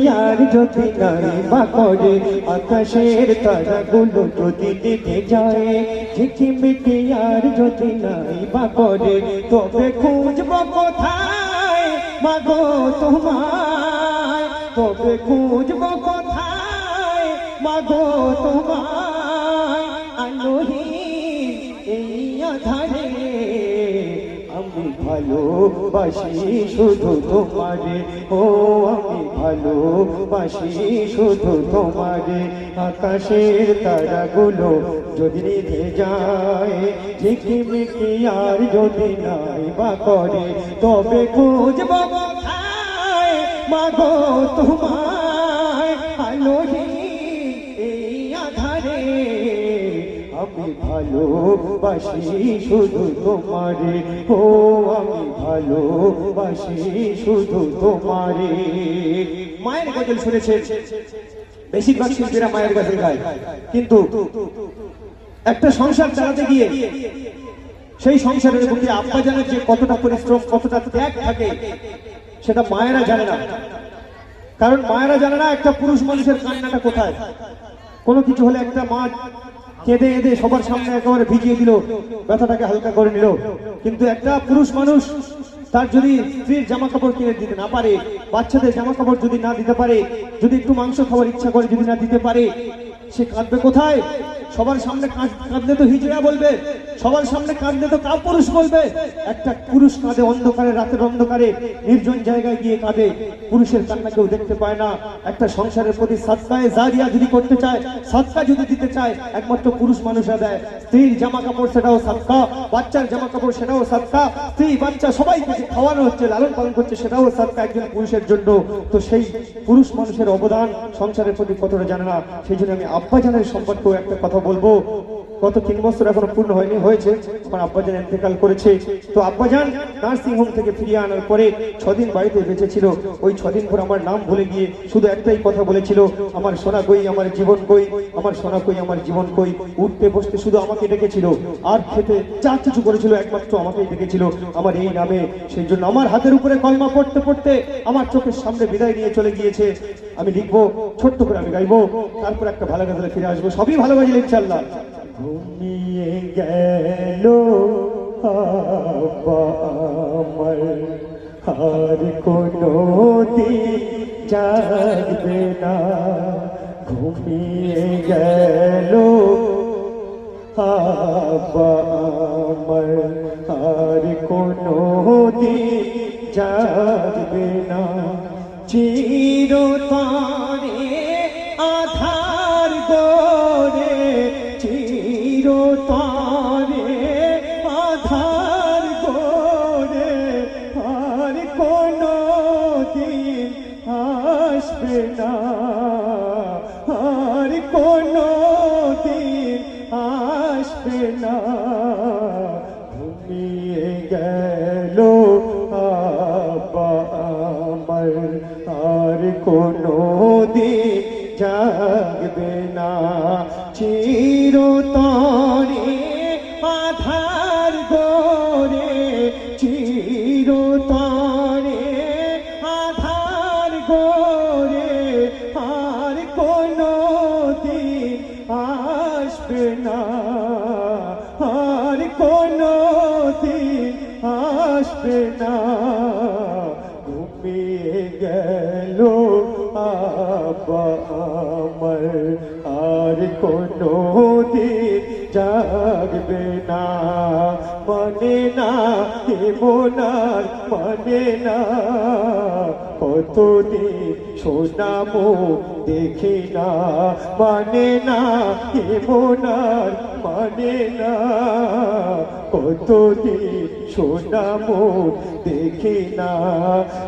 আর যদি বা করে, আকাশের তারাগুলো যদি দেখে যায় ঝিকিমিকি আর যদি বা করে, তবে খুঁজব কোথায়? মাগো তোমায়, তবে খুঁজব কোথায়? মাগো তোমায়, আলোহী ভালোবাসি, শুধু তোমারে। ও, আমি ভালোবাসি, শুধু তোমারে। আকাশের তারাগুলো যদি নিভে যায়, ঝিকিমিকি আর যদি নাই বা করে, তবে খুঁজব মাগো তোমায়, আলোহী এই আধারে। আমি ভালোবাসি শুধু তোমারে। ও, আমি ভালোবাসি শুধু তোমারে। মায়ের গজল শুনেছে। বেশিরভাগ শিল্পীরা মায়ের গজল গায়। কিন্তু একটা সংসার চালাতে গিয়ে সেই সংসারের মধ্যে প্রতি আব্বাজানের যে কতটা পরিশ্রম, কতটা ত্যাগ থাকে, সেটা মায়েরা জানে না। কারণ মায়েরা জানে না একটা পুরুষ মানুষের কান্নাটা কোথায়। কোনো কিছু হলে একটা মা কেঁদে কেঁদে সবার সামনে একেবারে ভিজিয়ে দিল, ব্যথাটাকে হালকা করে নিল। কিন্তু একটা পুরুষ মানুষ তার যদি স্ত্রীর জামা কাপড় কিনে দিতে না পারে, বাচ্চাদের জামা কাপড় যদি না দিতে পারে, যদি একটু মাংস খাওয়ার ইচ্ছা করে যদি না দিতে পারে, সে কাঁদবে কোথায়? সবার সামনে কাঁদলে তো হিজড়া বলবে, সবার সামনে কাঁদলে তো কাপ পুরুষ বলবে। একটা পুরুষ কাঁদে অন্ধকারে, রাতের অন্ধকারে, নির্জন জায়গায় গিয়ে কাঁদে। পুরুষের কান্না কেউ দেখতে পায় না। একটা সংসারের প্রতি সাতকায় জারিয়া যদি করতে চায় সাতকা যদি দিতে চায়, একমাত্র পুরুষ মানুষরা দেয়। স্ত্রীর জামা কাপড় সেটাও সাতকা বাচ্চার জামা কাপড় সেটাও সাতকা স্ত্রী, বাচ্চা সবাইকে যে খাওয়ানো হচ্ছে, লালন পালন করছে সেটাও সাতকা একজন পুরুষের জন্য। তো সেই পুরুষ মানুষের অবদান সংসারের প্রতি কতটা জানে না। সেই জন্য আমি আব্বাজানের সম্পর্কেও একটা কথা বলব। গত তিন বছর এখনও পূর্ণ হয়নি, হয়েছে। আমার আব্বাজান ইন্তেকাল করেছে। তো আব্বাজান নার্সিং হোম থেকে ফিরিয়ে আনার পরে ছদিন বাড়িতে বেঁচেছিল ওই ছদিন পর আমার নাম ভুলে গিয়ে শুধু একটাই কথা বলেছিল, আমার সোনা কই, আমার জীবন কই? আমার সোনা কই, আমার জীবন কই? উঠতে বসতে শুধু আমাকে ডেকেছিল। আর খেতে যা কিছু করেছিল, একমাত্র আমাকেই ডেকেছিল। আমার এই নামে, সেই জন্য আমার হাতের উপরে কলমা পড়তে পড়তে আমার চোখের সামনে বিদায় নিয়ে চলে গিয়েছে। আমি লিখব, ছোট্ট করে আমি গাইবো, তারপর একটা ভালো গাজলে ফিরে আসব। সবই ভালো গাইলে ইনশাল্লাহ ঘুমিয়ে গেল। আমার, আর কোনো দিন জাগবে না। ঘুমিয়ে গেল। আমার, আর কোনো দিন জাগবে না। চিরতরে আসবে না আর কোনো দিন আসবে না ঘুমিয়ে গেল আমার। আর কোনো দিন জাগবে না। আর কোনো দিন জাগবে না। মানে না মনার মানে না। কতদিন শোনামো দেখি না। মানে না মনার মানে না। কতদিন শোনামো দেখি না।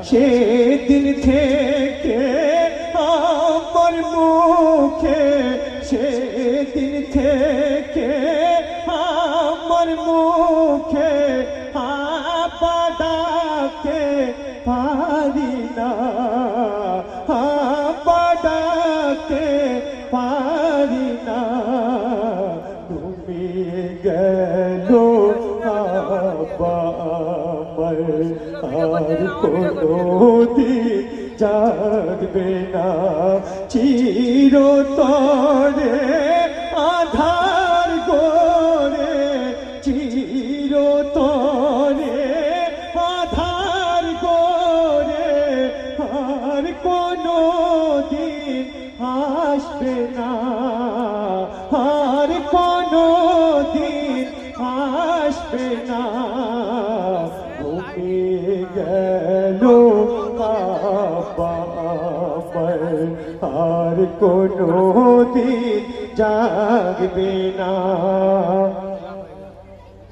সেদিন থেকে আমার মুখে সেদিন থেকে আমার মুখে আপাদাকে পারি না। আপাদাকে পারি না। ঘুমিয়ে গেল আব্বা আমার আর কোনো দিন জাগবে না। চিরতরে দিন জাগবে না।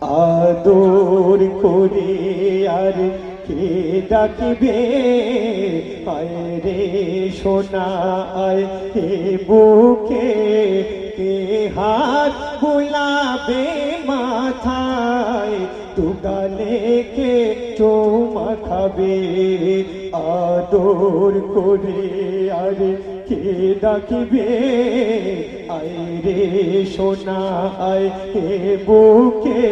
আদর করে আর কে ডাকবে? আয় রে সোনা, আয় কে বুকে, কে হাত বুলাবে মাথায়? তু গালে কে চৌমা খাবে? আদর করে আর কে ডাকবে, আয় রে সোনা, আয় কে বুকে,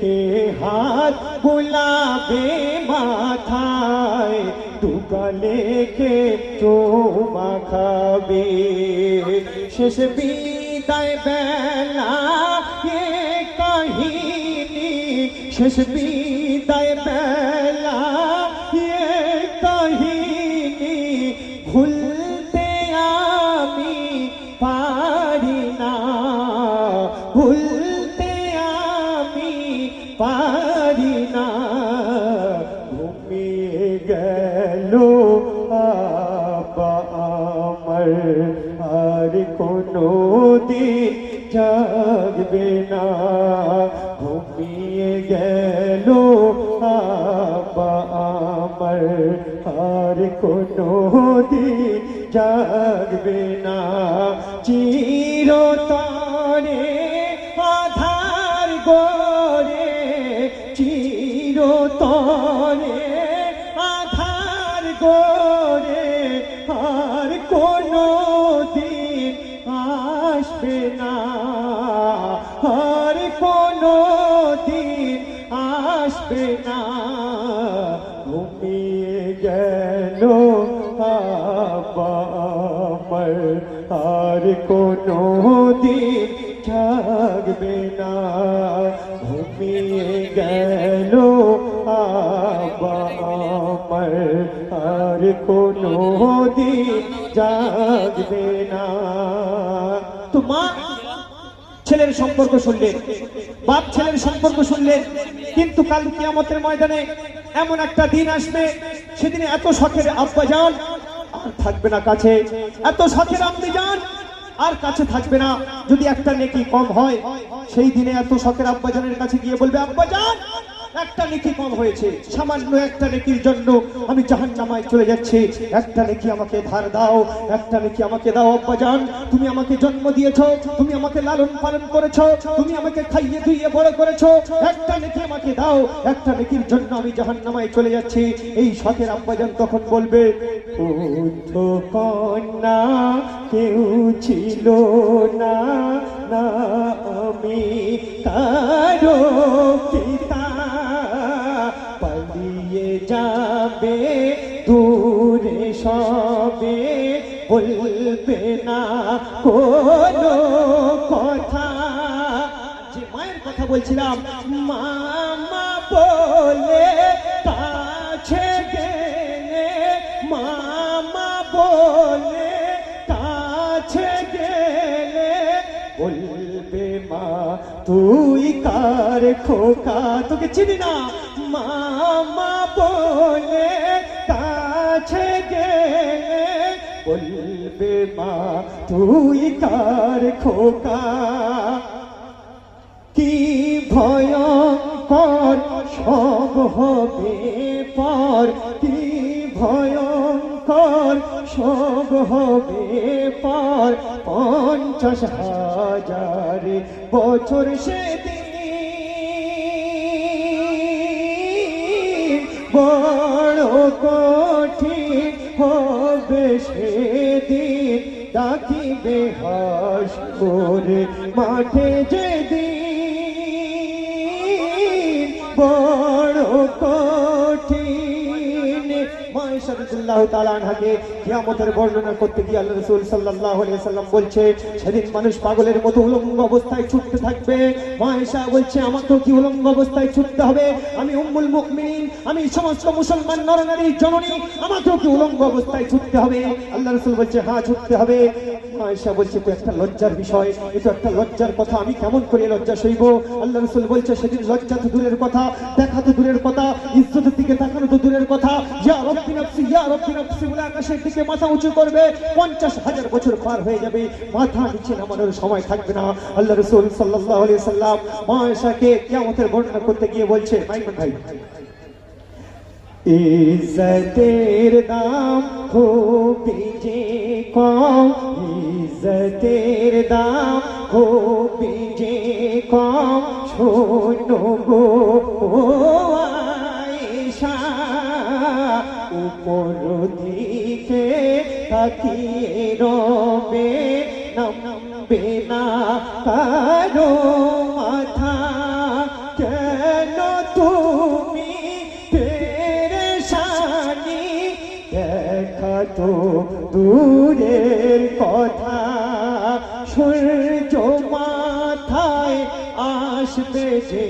কে হাত বুলাবে মাথায়? দুগালে কে চৌমা খাবে? শেষ বিদায় বেলা, এ কাহিনী। শেষ বিদায় বেলা, এ কাহিনী। ভুলতে দিন জাগবে না। তো মা, ছেলের সম্পর্ক শুনলেন বাপ ছেলের সম্পর্ক শুনলেন কিন্তু কাল কিয়ামতের ময়দানে এমন একটা দিন আসবে, সেদিনে এত শখের আব্বা যান আর থাকবে না কাছে। এত শখের আম্মি যান আর কাছে থাকবে না। যদি একটা নেকি কম হয়, সেই দিনে এত শখের আব্বাজানের কাছে গিয়ে বলবে আব্বাজান একটা নেকি কম হয়েছে, সামান্য একটা নেকির জন্য আমি জাহান্নামায় চলে যাচ্ছি। একটা নেকি আমাকে ধার দাও, একটা নেকি আমাকে দাও আব্বাজান তুমি আমাকে জন্ম দিয়েছ, তুমি আমাকে লালন পালন করেছ, তুমি আমাকে খাইয়ে ধুইয়ে বড় করেছ। একটা নেকি আমাকে দাও, একটা নেকির জন্য আমি জাহান্নামায় চলে যাচ্ছি। এই শখের আব্বাজান তখন বলবে কন্যা, কেউ ছিল না আমি কারও পিতা যাবে, দূরে সবে বলবে না কোনো কথা। যে মায়ের কথা বলছিলাম, মামা বলে কাছে গেলে, মামা বলে কাছে গেলে বলবে মা, তুই কার খোকা? তোকে চিনি না? মা, তুই কার খোকা? কি ভয়ঙ্কর সব হবে পর? কি ভয়ঙ্কর সব হবে পর? পঞ্চাশ হাজার বছর সেদিন বড় কঠিন হবে সেদিন। ডাকিবে হাস করে মাঠে যেদিন বড় কঠিন অবস্থায় ছুটতে হবে? আল্লাহ রাসূল বলছে হ্যাঁ ছুটতে হবে। মা বলছে একটা লজ্জার বিষয় এটা একটা লজ্জার কথা, আমি কেমন করে লজ্জা সইব? আল্লাহ রাসূল বলছে, সেদিন লজ্জা তো দূরের কথা, দেখা তো দূরের কথা, ইজ্জতের দিকে তাকানো তো দূরের কথা। ইয়া রব্বি নফসি, ইয়া রব্বি নফসি বলে আকাশের দিকে মাথা উঁচু করবে, পঞ্চাশ হাজার বছর পার হয়ে যাবে, মাথা নিচে নামানোর সময় থাকবে না। আল্লাহ রসুল সাল্লাল্লাহু আলাইহি সাল্লাম মা কিয়ামতের বর্ণনা করতে গিয়ে বলছে, মাইমন ভাই, ইজ্জতের দাম খুবই যে কম, ইজ্জতের দাম খুবই যে কম, শোনো গো উপর দিকে তাকিয়ে রবে, নামবে না কারও মাথা। কেন তুমি পেরেশানি? দেখা তো দূরের কথা। সূর্য মাথায় আসবে যে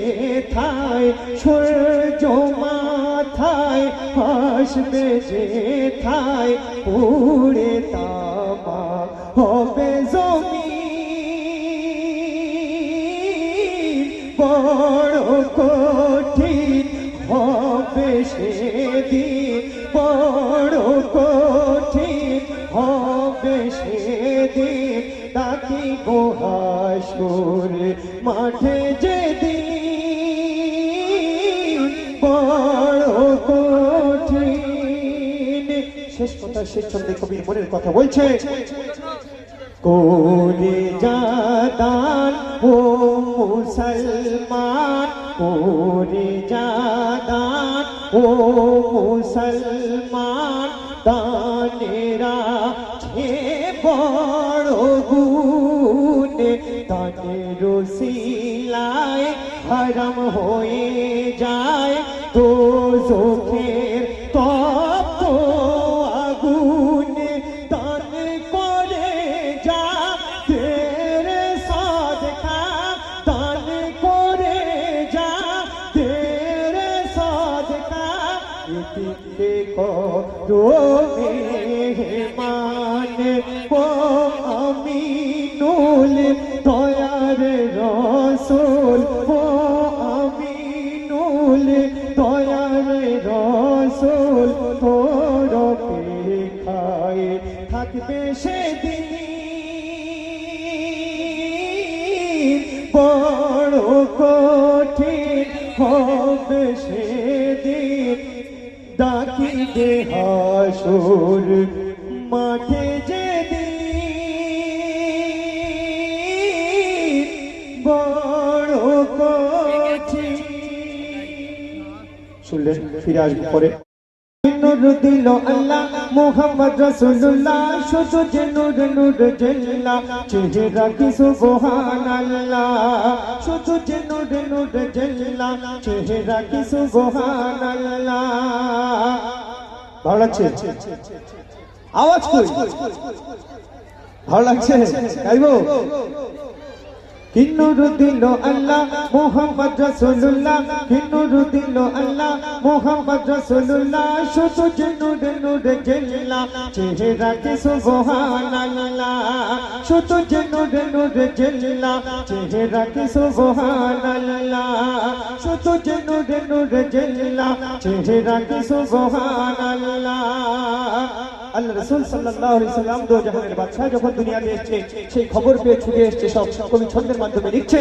থায়, সূর্য মাথায় আসবে যে থায় পুরে তামা হবে জমি বড় কঠিন হবে সেদিন, বড় কঠিন হবে সেদিন। তাকি গোহাসুর মাঠে যেদিন কথা শেষ ছন্দে কবির মনের কথা বলছে ও মুসলমান ও মুসলমান তানেরা ছে বড় তানের সিলায় হারাম হয়ে যায়, তো চোখের রসুল তোর খায়, থাকবে সেদিন। বড় কঠিন হবে সেদিন। ডাকিবে হাসুর মাঠে যেদিন। বড় কঠিন। শুনলেন ফিরে আসবে পরে। নূর দিল আল্লাহ মোহাম্মদ রাসূলুল্লাহ। শুধু যে নূর নূর জেল্লা, চেহারা কি সুবহান আল্লাহ শুধু যে নূর নূর জেল্লা, চেহারা কি সুবহান আল্লাহ ভালো লাগছে? আওয়াজ কই? ভালো লাগছে? গাইবো? কিন্নুর দিল আল্লাহ, মোহাম্মদ রাসূলুল্লাহ। কিন্নুর দিল আল্লাহ, মোহাম্মদ রাসূলুল্লাহ। শুধু যে নূর নূর জেল্লা, চেহারা কে সুবহানাল্লাহ? শুধু যে নূর নূর জেল্লা, চেহারা কে সুবহানাল্লাহ? শুধু যে নূর নূর জেল্লা, চেহারা কে সুবহানাল্লাহ? আল্লাহ রসুল সাল্লাল্লাহু আলাইহি সাল্লাম দো জাহানের বাদশা যখন দুনিয়াতে এসেছে, সেই খবর পেয়ে ছুটে এসছে সব। কবি ছন্দের মাধ্যমে লিখছে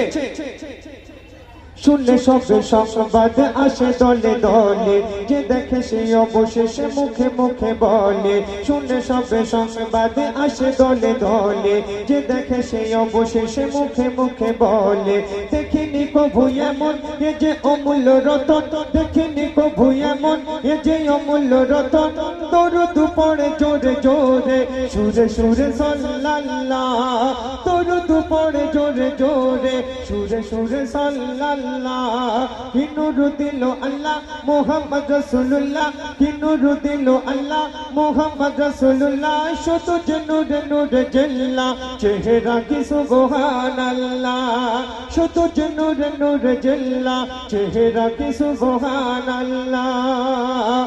শুনলে সবে সংবাদ আসে দলে দলে। যে দেখে সে অবশেষে মুখে মুখে বলে। শুনলে সবে সংবাদ আসে দলে দলে। যে দেখে সে অবশেষে মুখে মুখে বলে। দেখিনি কভু এমন, এ যে অমূল্য রতন। দেখিনি কভু এমন, এ যে অমূল্য রতন। দরুদ পড়ে জোরে জোরে, সুরে সুরে সাল্লাল্লাহ। দরুদ পড়ে জোরে জোরে, সুরে সুরে সাল্লাল্লাহ। কি নূর দিল আল্লাহ মোহাম্মদ রসুল্লাহ কি নূর দিল আল্লাহ মোহাম্মদ রসুল্লাহ শত যে নূরে জেল্লা, চেহারা কি সুবহান আল্লাহ শত যে নূরে নূরে চেহারা কি সুবহান আল্লাহ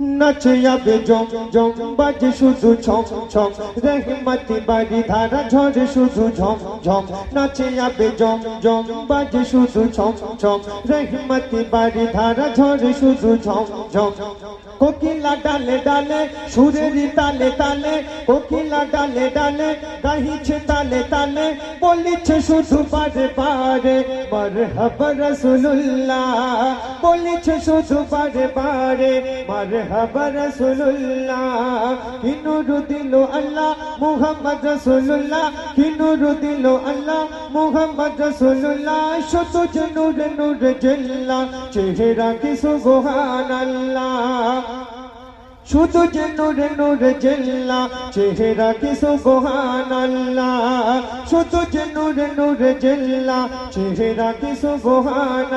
নাচে যাবে জম জম, বাজে শুধু ছম ছম। রেহমতি বাড়ি ধারা, ঝরে শুধু ঝম ঝম। নাচে যাবে জম জম, বাজে শুধু ছম ছম। রেহমতি বাড়ি ধারা, ঝরে শুধু ঝম ঝম কোকিলা ডালে ডালে, সুরের তালে তালে, কোকিলা ডালে ডালে, গাহিছে তালে তালে, বলিছে শুধু বারে বারে, মারহাবা রাসূলুল্লাহ, বলিছে শুধু বারে বারে, মারহাবা রাসূলুল্লাহ, কি নূর দিল আল্লাহ মুহাম্মদ রাসূলুল্লাহ, কি নূর দিল আল্লাহ মুহাম্মদ রাসূলুল্লাহ শত নূর নূর জেল্লা, চেহারা কি সুবহানাল্লাহ শুধু যে নূরে নূরে জেল্লা, চেহারা কি সুবহান শুধু যে নূরে নূরে জেল্লা, চেহারা কি সুবহান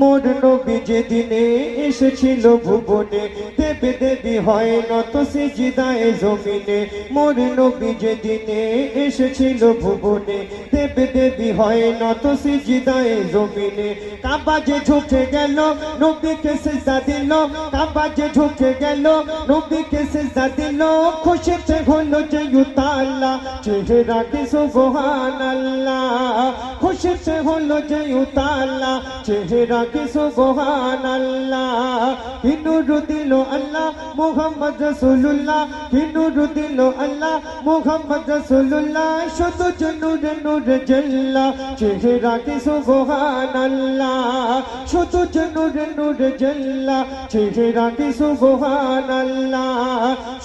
মোর নবী যে দিনে এসেছিল ভুবনে, দেবে দেবী হয় নত সিজদায় জমিনে। মোর নবী যে দিনে এসেছিল ভুবনে, দেবে দেবী হয় নত সিজদায় জমিনে। কাবা যে ঝুঁকে গেল, নবীকে সেজদা দিল। কাবা যে ঝুঁকে গেল, নবীকে সেজদা দিল। খুশিতে হলো যে উতাল্লা চেহারা কি সুবহান আল্লাহ খুশিতে হলো যে উতাল্লা চেহারা কি সুবহান আল্লাহ কি নূর দিল আল্লাহ মুহাম্মদ রাসূলুল্লাহ কি নূর দিল আল্লাহ মুহাম্মদ রাসূলুল্লাহ শত নূরে নূরে জেল্লা চেহারা কি সুবহান আল্লাহ শত নূরে নূরে জেল্লা চেহারা কি সুবহান আল্লাহ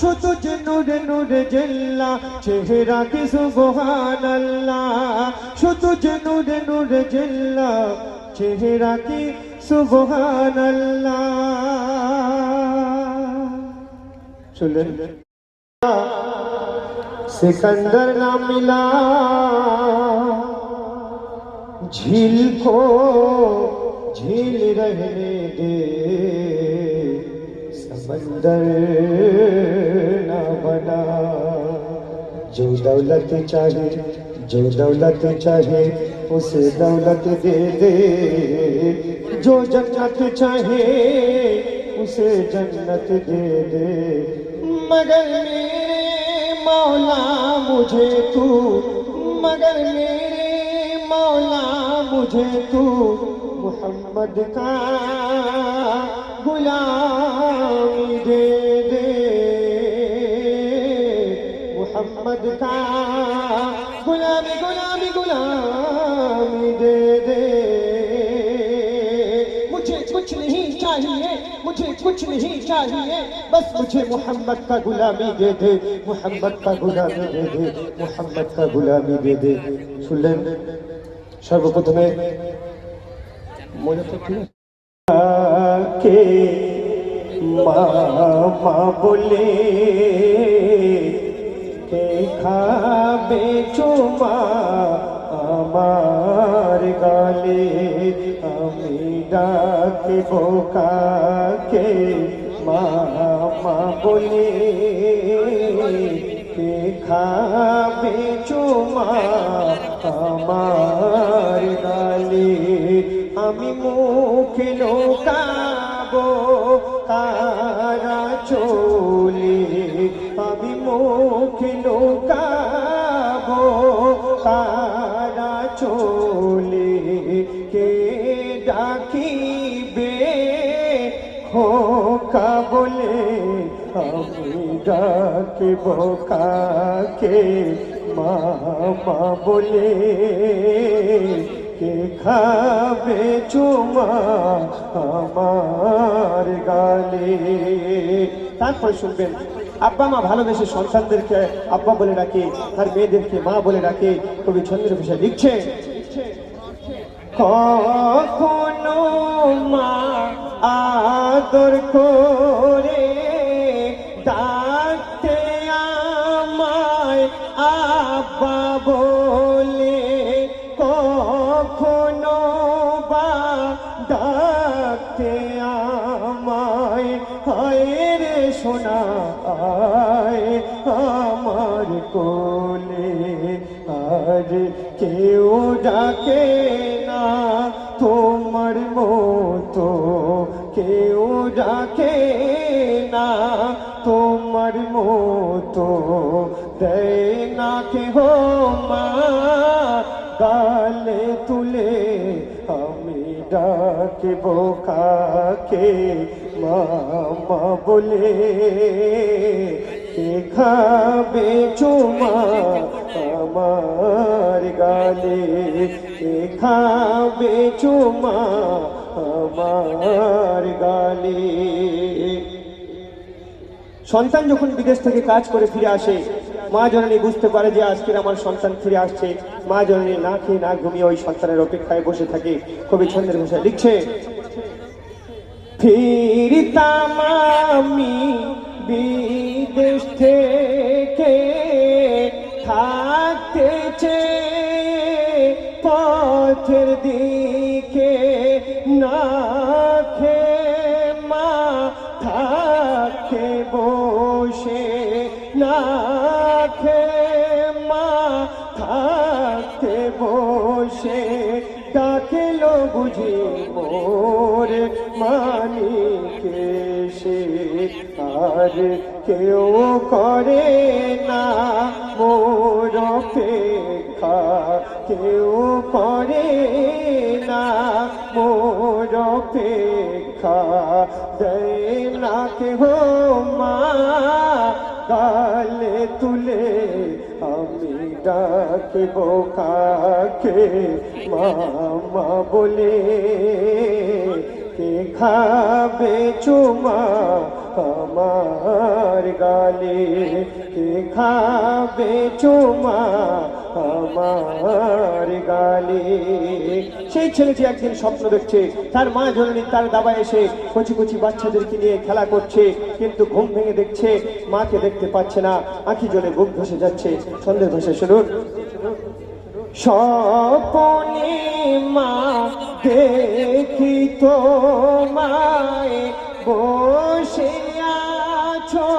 শত নূরে নূরে জেল্লা চেহারা কি সুবহান আল্লাহ শত নূরে নূরে জেল্লা چہرہ کی سبحان اللہ چلن سکندر نہ ملا جھیل کو جھیل رہنے دے سمندر نہ بنا جو دولت چاہے جو دولت چاہے اسے دولت دے دے۔ جو جنت چاہے اسے جنت دے دے۔ مگر میرے مولا مجھے تو، مگر میرے مولا مجھے تو محمد کا غلام دے دے۔ محمد کا غلام غلامی غلام۔ कुछ नहीं चाहिए बस मुझे मोहम्मद का गुलामी दे दे मोहम्मद का गुलामी दे दे मोहम्मद का गुलामी दे दे শুনলেন সর্বপ্রথমে মনে তো ঠিক কে মামা বলে কে খাবে চুমা আমার গালে আমি ডাকে বোকাকে মা বলে, কে খাবে চুমা আমার গালে? আমি মুখে লোকাবো তারা চলে? আমি মুখে বলে আমি ডাকিব কাকে? মামা বলে, কে খাবে চুমা আমার গালে? তারপর শুনবেন, আব্বা মা ভালোবেসে সন্তানদেরকে আব্বা বলে ডাকে তার মেয়েদেরকে মা বলে ডাকে, কবি চন্দ্র ভাষা লিখছে, কখনো মা আদর করে ডাকতে আমায় আব্বা বলে, কখনো বা ডাকতে আমায়? হয় রে সোনা, আয় আমার কোলে। আর কেউ ডাকে না তোমার মো মতো কেউ ডাকে না, তোমার মতো দেয় না কেহ মা। গালে তুলে আমি ডাকব কাকে? মামা বলে কে খাবে চুমা আমার গালে কে খাবে চুমা আমার গালে। সন্তান যখন বিদেশ থেকে কাজ করে ফিরে আসে, মা জননী বুঝতে পারে যে আজকের আমার সন্তান ফিরে আসছে। মা জননী না খেয়ে না ঘুমিয়ে ওই সন্তানের অপেক্ষায় বসে থাকে। কবি ছন্দের ভাষায় লিখছে ফিরতাম বিদেশ থেকে থাকতে চেয়ে পথের দিকে আর কেউ করে না মোর অপেক্ষা। কেউ করে না মোর অপেক্ষা। দেয় না কেহ মা গালে তুলে আমি ডাকব কাকে? মামা বলে কে খাবে চুমা আমার গালে? কে খাবে চুমা আমার গালে? সেই ছেলেটি একদিন স্বপ্ন দেখছে, তার মা জননী তার দাবা এসে কচি কচি বাচ্চাদেরকে নিয়ে খেলা করছে, কিন্তু ঘুম ভেঙে দেখছে, মাকে দেখতে পাচ্ছে না, আঁখি জলে বুক ধসে যাচ্ছে। সন্ধ্যের ভাষা শুনুন। স্বপনে মা দেখি তো মায় বসে আছো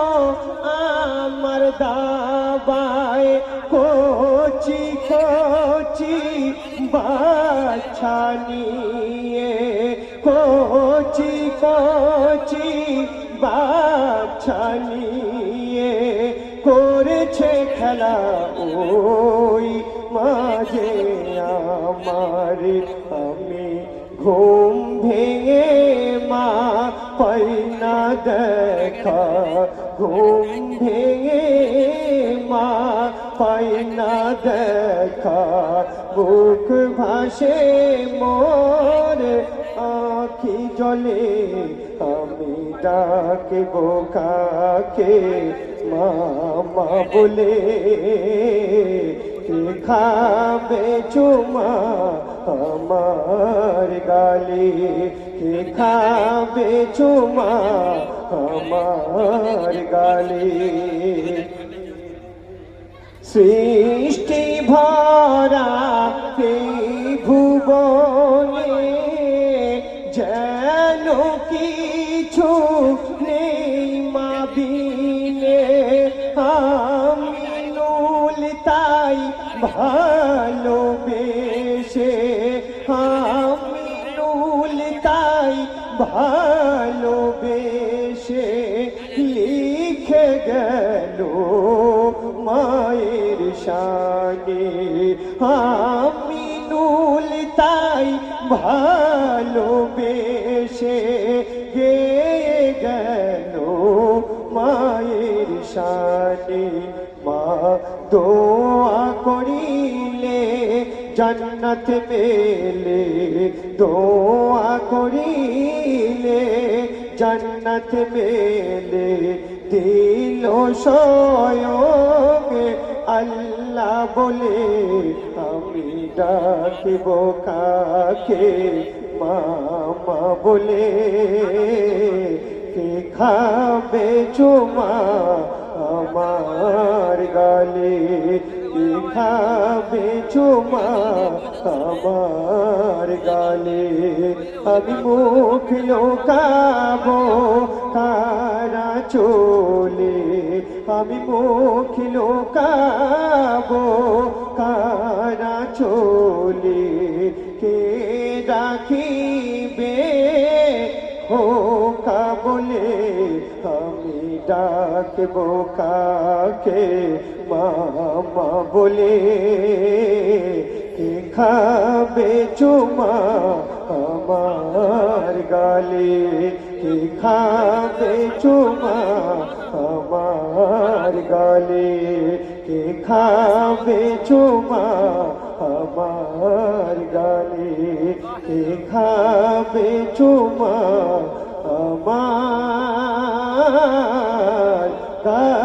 আমার দাবায়। কচি কচি বাচ্চা নিয়ে, কচি কচি বাচ্চা নিয়ে ঘুম ভেঙে মা পাই না দেখা বুক ভাসে মোর আখি জলে আমি ডাকে কাকে মামা বলে খাবে চুমা আমার গালে খাবে চুমা আমার গালে সৃষ্টি ভরা ভুবনে যেন কিছু নেই মা বিনে আমি নুল তাই ভালোবেসে ভালোবেসে লিখে গেল মায়ের শানে। আমি নুল তাই ভালোবেসে গে গেল মায়ের শানে। মা দোয়া করিলে জান্নাত পেলে দোয়া করিলে জান্নাত মেলে, দিল সয়গে আল্লাহ বলে, আমি ডাকিব কাকে? মামা বলে, কে খাবে চুমা আমার গালে? কে খাবে চুমা আমার গালে আমি মুখ লোকাবো কার চলে। আমি মুখ লোকাবো কারা চলে। কে রাখিবে খোকা বলে? আমি ডাকবো কাকে? মামা বলে। খাবে চুমা আমার গালে। কে খাবে চুমা আমার গালে। কে খাবে চুমা আমার গালে। কে খাবে চুমা আমার গালে।